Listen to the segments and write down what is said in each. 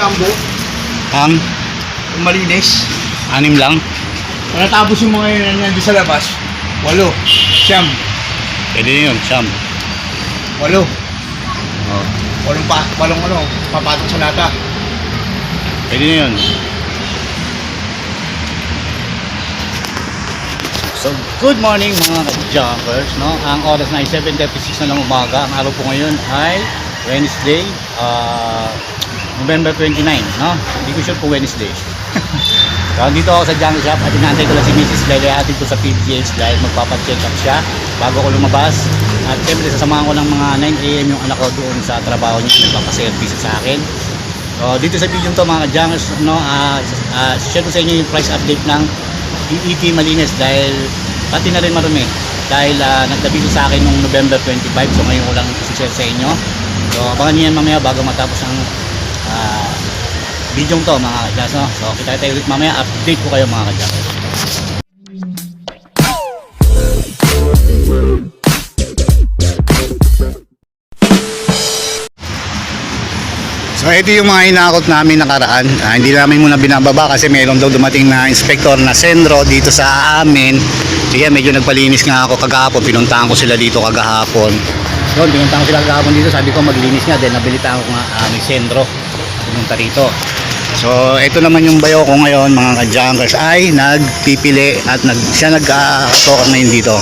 Jumbo, Ang yung malinis. anim lang. Natapos yung mga yun nandun sa labas. Walo. Siyam. Pwede yun, siyam. Walo. Oh. Walong pa, walong ano, papatok sa lata. Pwede na yun. So, good morning mga jumpers, no? Ang oras na ay 7.36 na ng umaga. Ang araw po ngayon ay Wednesday, ah, November 29, no? Hindi ko sure kung Wednesday. so, dito ako sa junk shop at inaantay ko lang si Mrs. Lele atin ko sa PGH dahil magpapacheck up siya bago ko lumabas. At syempre, sasamahan ko ng mga 9am yung anak ko doon sa trabaho niya. Nagpapaservice sa akin. So, dito sa video to mga junkers, no, ah ah, share ko sa inyo yung price update ng EET Malinis dahil pati na rin marumi dahil uh, nagdabiso sa akin nung November 25 so ngayon ko lang isi-share sa inyo so abangan niyo yan mamaya bago matapos ang uh, video to mga kadyas no? so kita tayo ulit mamaya update ko kayo mga kadyas So ito yung mga inakot namin nakaraan. Ah, hindi namin muna binababa kasi mayroon daw dumating na inspector na sendro dito sa amin. Kaya medyo nagpalinis nga ako kagahapon. Pinuntahan ko sila dito kagahapon. Yun, pinuntahan ko sila kagahapon dito. Sabi ko maglinis nga. Then nabilitaan ko nga ah, may sendro. Pinunta rito. So ito naman yung bayo ko ngayon mga ka-junkers ay nagpipili at nag, siya nag-atokan ngayon dito.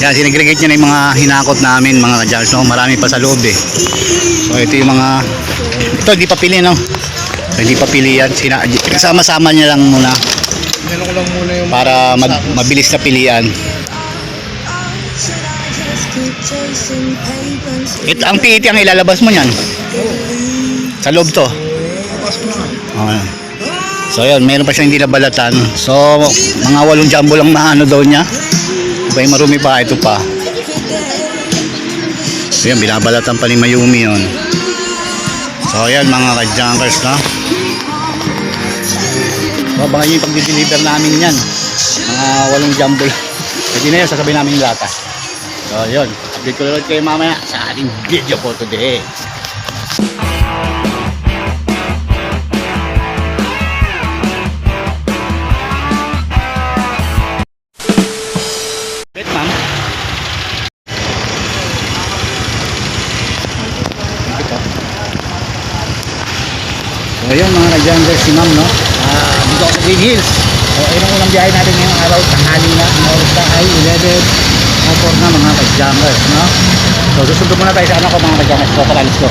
Yan, sinigregate niya na yung mga hinakot namin mga ka-junkers. No? Marami pa sa loob eh. So ito yung mga ito hindi pa pili no. So, hindi pa pili yan. Sama-sama niya lang muna para mag mabilis na pilian. Ito ang PET ang ilalabas mo niyan. Sa loob to. Okay. So yun, meron pa siyang hindi nabalatan. So mga walong jumbo lang na ano daw niya. Iba marumi pa, ito pa. So yan, binabalatan pa ni Mayumi yun. So ayan mga ka-junkers na. So abangan nyo yung pag-deliver namin yan. Mga walong jumbo. Pwede na yun, sasabihin namin yung lata. So yun, update ko ulit kayo mamaya sa ating video for today. So ayun mga ka-jumpers si ma'am no. Ah, dito ako sa Green Hills. So ayun ang unang biyahe natin ngayong araw. Tanghali na. Ang oras na ay 11.04 na mga ka-jumpers no. So susunod muna tayo sa ano ko mga ka-jumpers. So tara, let's go.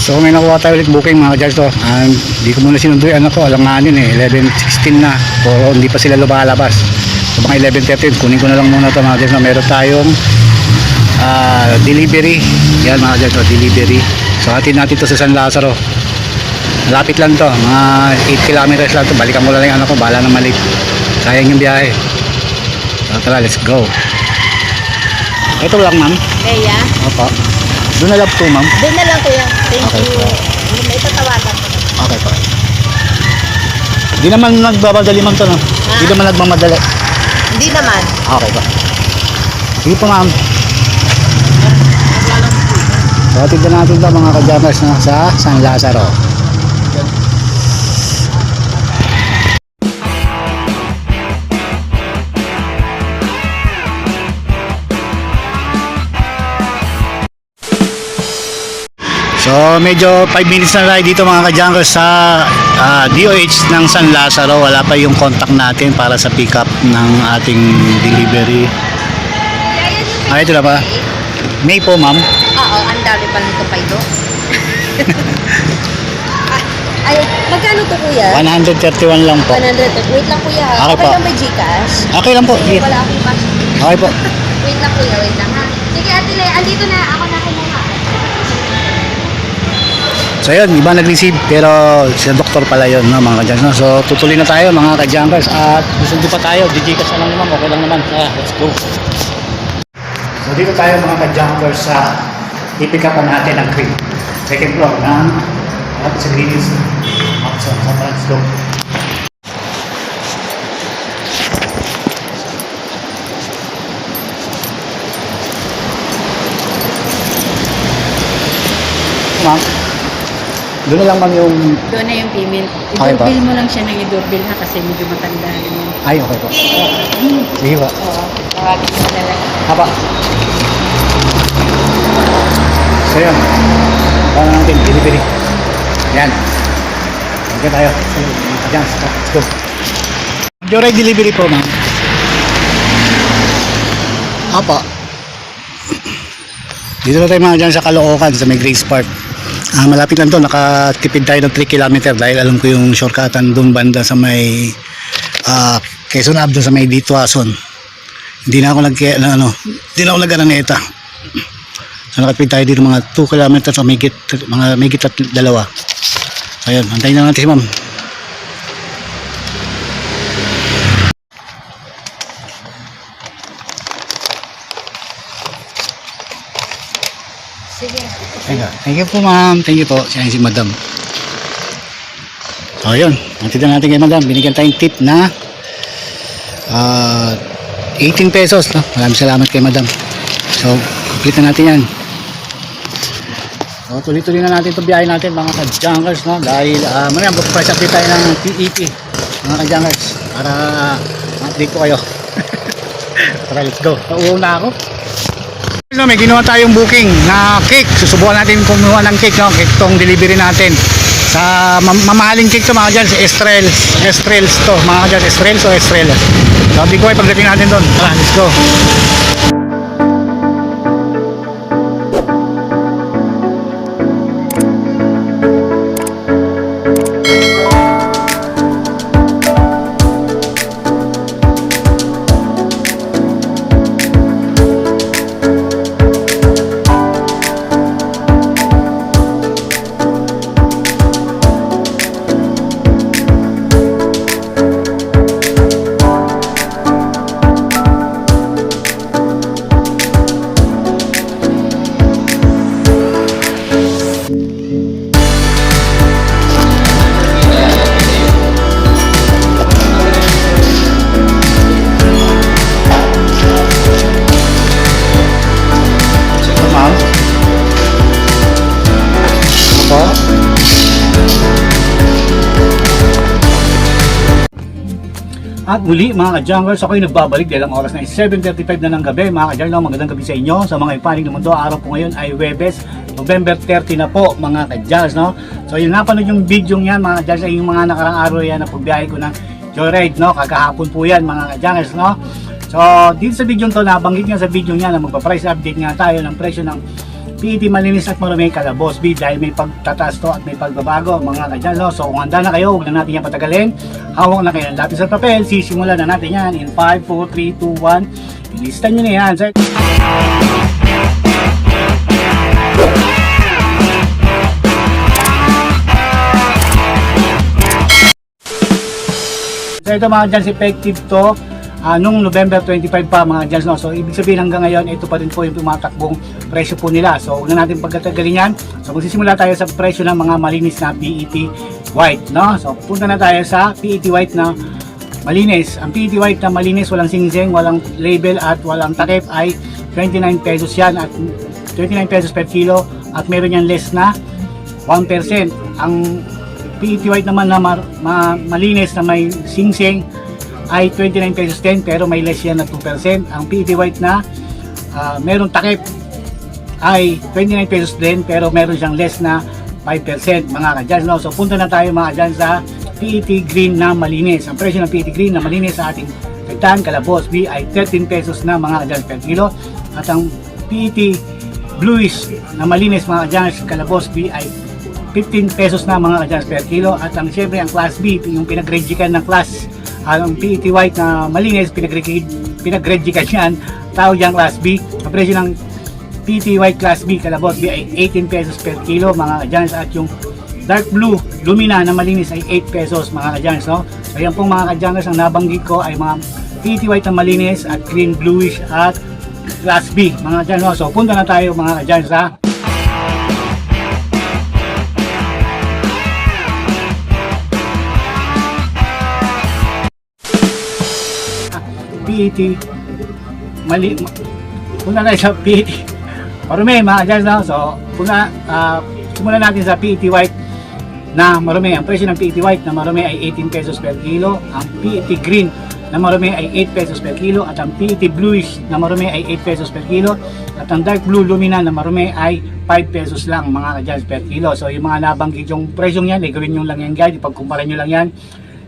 So may nakuha tayo ulit booking mga ka-jumpers to. And di ko muna sinundo yung anak ko. Alanganin eh. 11.16 na. O hindi pa sila lumalabas. So mga 11.13 kunin ko na lang muna to mga ka-jumpers. No? Meron tayong ah, delivery. Yan mga ka-jumpers. to, Delivery. So atin natin to sa San Lazaro. Lapit lang to, mga 8 kilometers lang to. Balikan mo lang yung anak ko, bala na malik. Sayang yung biyahe. So tara, let's go. Ito lang ma'am. Kaya, Opo. Doon na lang po ma'am. doon na lang kuya. Thank Okay you. po. May tatawagan ko. Okay po. Di naman nagbamadali ma'am to no? Di naman nagmamadali. Hindi naman. Okay po. Sige po ma'am. So tignan natin to mga kajamas no, sa San Lazaro. So medyo 5 minutes na tayo dito mga kajankers sa ah, DOH ng San Lazaro. Wala pa yung contact natin para sa pick up ng ating delivery. Ah, ito na ba? May po ma'am. Oo, ang dami pa nito pa ito. Ay, magkano to kuya? 131 lang po. 100. Wait lang kuya. Okay Okay, po. lang may Gcash? Okay lang po. Kasi wala akong cash. Okay po. Wait lang kuya, wait lang ha. Sige ate Le, andito na. Ako na kumuha. So yun, iba nag-receive pero si doktor pala yun no, mga kajankers. So tutuloy na tayo mga kajankers at gusto pa tayo. Digikas na lang naman, okay lang naman. Ah, let's go. So dito tayo mga kajumpers sa ipick natin ng crib. Second floor ng at sa Green Hills. So, so, let's go. Ma'am, Doon na lang ma'am yung... Doon na yung female. Okay ba? I-doorbell mo lang siya ng i-doorbell ha kasi medyo matanda na yun. Ay, okay po. Sige ba? Oo. Tawagin mo na lang. Hapa. So yun. Paano natin? Delivery. Yan. Magka tayo. Ayan, let's go. Joray delivery po, ma'am. Apa. Dito na tayo mga dyan sa Caloocan, sa may Grace Park. Ah, malapit lang to, nakatipid tayo ng 3 km dahil alam ko yung shortcutan doon banda sa may ah, Quezon Ave sa may Dituason. Hindi na ako nag na, ano, hindi na ako nag-araneta. So nakatipid tayo dito mga 2 km o may git, mga may git at dalawa. So ayun, antayin na natin si ma'am. Sige. Thank you. Po ma'am. Thank you po. Siya si madam. So yun, natin na natin kay madam. Binigyan tayong tip na ah 18 pesos. No? Maraming salamat kay madam. So, complete na natin yan. So, tuloy-tuloy na natin itong biyahe natin mga ka-junkers. No? Dahil uh, mamaya mag-price update tayo ng PEP mga ka-junkers para ma-update ko kayo. Tara, let's go. Nauuwi na ako. No, may ginawa tayong booking na cake. Susubukan natin kumuha ng cake, no? Cake tong delivery natin. Sa mam- mamahaling cake to mga dyan, Estrels. Estrels to, mga dyan, Estrels o Estrels. Sabi ko ay pagdating natin doon. Tara, let's go. At muli mga ka-junglers, ako'y nagbabalik dahil ang oras na ay 7.35 na ng gabi. Mga ka-junglers, magandang gabi sa inyo. Sa mga ipanig ng mundo, araw po ngayon ay Webes, November 30 na po mga ka-junglers. No? So yung napanood yung video yan mga ka-junglers yung mga nakarang araw yan na pagbiyahe ko ng Joyride. No? Kagahapon po yan mga ka-junglers. No? So dito sa video to, nabanggit nga sa video niya na magpa-price update nga tayo ng presyo ng PET malinis at marami kalabos B dahil may pagtataas to at may pagbabago mga kadyan no? so kung handa na kayo huwag na natin yan patagalin. Hawak na kayo ng lapis at papel. Sisimulan na natin yan in 5, 4, 3, 2, 1 ilista nyo na yan so, So ito mga dyan, effective to ah, nung November 25 pa mga dyan. No? So ibig sabihin hanggang ngayon, ito pa rin po yung tumatakbong presyo po nila. So huwag na natin pagkatagalin yan. So magsisimula tayo sa presyo ng mga malinis na PET white. No? So punta na tayo sa PET white na malinis. Ang PET white na malinis, walang singsing, walang label at walang takip ay 29 pesos yan at 29 pesos per kilo at meron yan less na 1%. Ang PET white naman na mar- ma- malinis na may singsing ay 29 pesos din pero may less yan na 2%. Ang PET white na ah, merong takip ay 29 pesos din pero meron siyang less na 5% mga kadyan. No? So punta na tayo mga kadyan sa PET green na malinis. Ang presyo ng PET green na malinis sa ating Kagtan, Kalabos B ay 13 pesos na mga kadyan per kilo. At ang PET bluish na malinis mga kadyan, Kalabos B ay 15 pesos na mga kadyan per kilo. At ang syempre ang class B, yung pinagregikan ng class ang PET white na malinis, pinagregikan yan, tawag yan class B. Ang presyo ng PT White Class B Kalabot B ay 18 pesos per kilo mga kadyans at yung dark blue Lumina na malinis ay 8 pesos mga kadyans no? So pong mga kadyans ang nabanggit ko ay mga PT White na malinis at green bluish at Class B mga kadyans no? So punta na tayo mga kadyans sa PET mali ma- punta tayo sa PET Marumi mga no? So, una, uh, simulan natin sa PET White na marumi. Ang presyo ng PET white na marumi ay 18 pesos per kilo. Ang PET green na marumi ay 8 pesos per kilo. At ang PET bluish na marumi ay 8 pesos per kilo. At ang dark blue lumina na marumi ay 5 pesos lang mga kadyans per kilo. So yung mga nabanggit yung presyong yan, eh, gawin nyo lang yan guys. Ipagkumpara nyo lang yan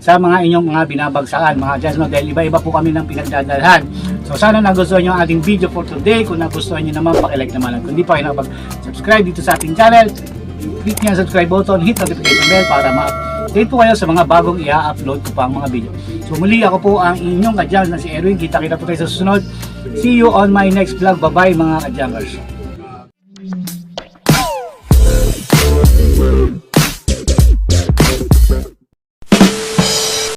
sa mga inyong mga binabagsakan mga. No? Dahil iba-iba po kami ng pinagdadalhan. So sana nagustuhan nyo ang ating video for today. Kung nagustuhan nyo naman, pakilike naman. At kung di pa kayo nakapag-subscribe dito sa ating channel, click nyo ang subscribe button, hit notification bell para ma-update po kayo sa mga bagong i-upload ko pang mga video. So muli ako po ang inyong kadyans na si Erwin. Kita-kita po tayo sa susunod. See you on my next vlog. Bye-bye mga kadyangers.